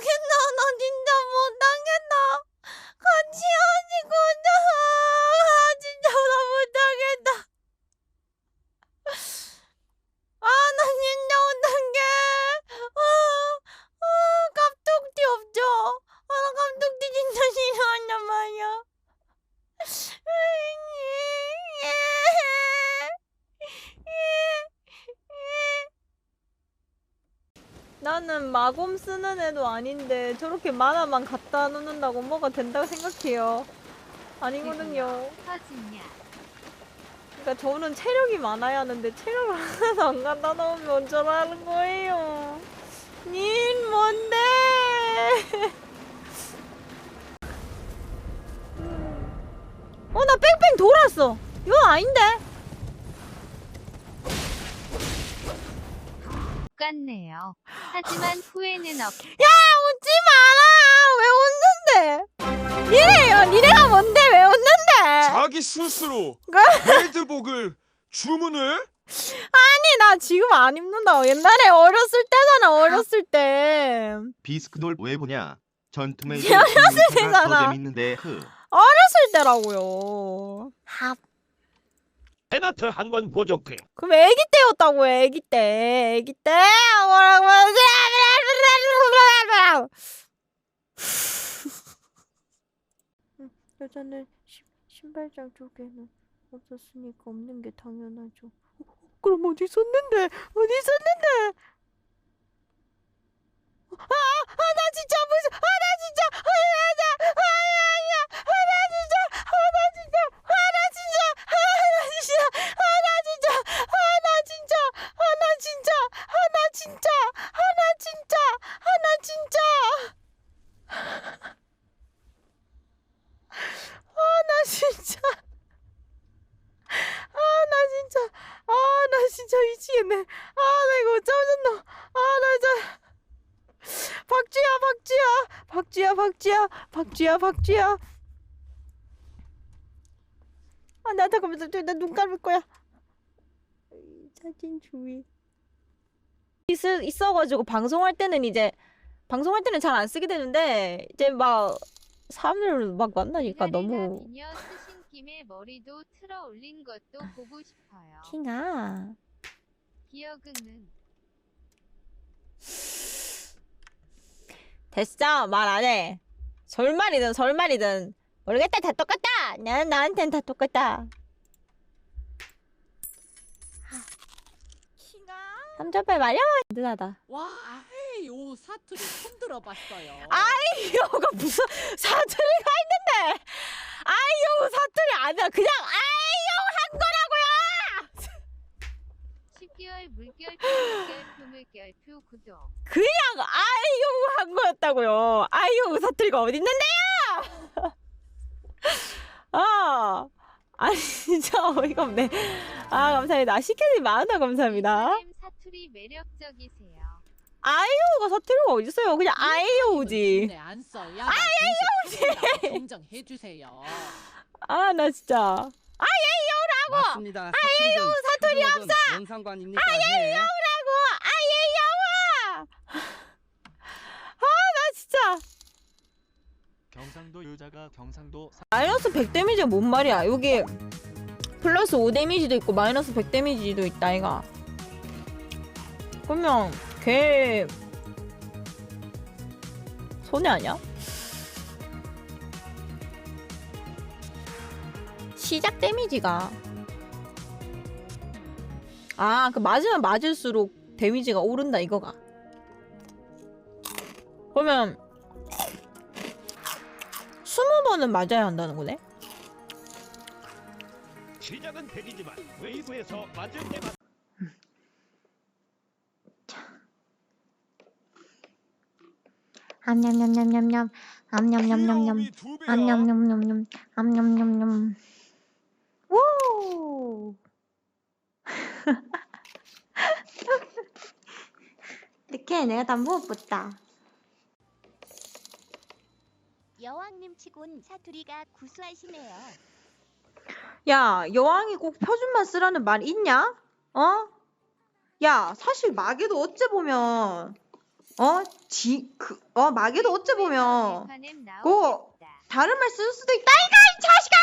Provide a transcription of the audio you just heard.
変な 나는 마검 쓰는 애도 아닌데 저렇게 만화만 갖다 놓는다고 뭐가 된다고 생각해요. 아니거든요. 그러니까 저는 체력이 많아야 하는데 체력을 하나도 안 갖다 놓으면 어쩌라는 거예요. 닌 뭔데? 어, 나 뺑뺑 돌았어. 이거 아닌데? 똑같네요 하지만 후회는 없 야, 웃지 마라. 왜 웃는데? 니네요. 니네가 뭔데? 왜 웃는데? 자기 스스로 그- 레드복을 주문을 아니, 나 지금 안 입는다. 옛날에 어렸을 때잖아, 어렸을 때. 비스크돌 왜 보냐? 전투메이드 어렸을 더 때잖아. 재밌는데 흐. 어렸을 때라고요. 하, 페나트 한 건 부족해. 그럼 애기 때였다고, 애기 때. 애기 때. 뭐라고? 여자는 신, 신발장 쪽에는 없었으니까 없는 게 당연하죠. 그럼 어디 있었는데? 어디 있었는데? 박쥐야. 박쥐야, 박쥐야. 박쥐야, 박쥐야. 아, 나 잠깐만. 나눈 감을 거야. 이 사진 주의. 있, 있어가지고 방송할 때는 이제 방송할 때는 잘 안 쓰게 되는데 이제 막 사람들 막 만나니까 너무 김에 머리도 틀어 올린 것도 보고 싶어요 킹아. 기억은 됐어 말 안 해. 설말이든 설말이든 모르겠다 다 똑같다. 나는 나한텐 다 똑같다. 삼점발 마련. 든든하다. 와, 에이, 요 사투리 처음 들어봤어요. 아이요가 무슨 사투리가 있는데? 아이요 사투리 아니야. 그냥 아이요 한 거라고요. 10개월 물결표 물결표 물결표 구독 그냥 아이요 한 거였다고요. 아이요 사투리가 어디 있는데요? 아. 아니 진짜 어이가 없네. 아 감사합니다. 시켜님 만원 감사합니다. 사투리 매력적이세요 아이오가 사투리가 어디 있어요? 그냥 아이오지. 네, 안 써야. 아이오지. 정정해 주세요. 아 나 진짜. 맞습니다. 아예요 사투리 없어. 뭔 상관입니까? 아예요. 라고 아이오와. 아나 진짜. 경상도 여자가 경상도 마이너스 100 데미지가 뭔 말이야? 여기 플러스 5 데미지도 있고 마이너스 100 데미지도 있다 이가. 그러면 걔 손해 아니야? 시작 데미지가 아, 그 맞으면 맞을수록 데미지가 오른다 이거가. 그러면 20번은 맞아야 한다는 거네? 시작은 백이지만 외부에서 맞을 때만 암냠냠냠냠냠 암냠냠냠냠. 암냠냠냠냠 암냠냠냠 우 이렇게 내가 다 먹어봤다 여왕님 치곤 사투리가 구수하시네요. 야, 여왕이 꼭 표준말 쓰라는 말 있냐? 어? 야, 사실 마개도 어째 보면 어? 지, 그, 어, 마개도 어째 보면, 고, 다른 말 쓸 수도 있다니까, 이 자식아!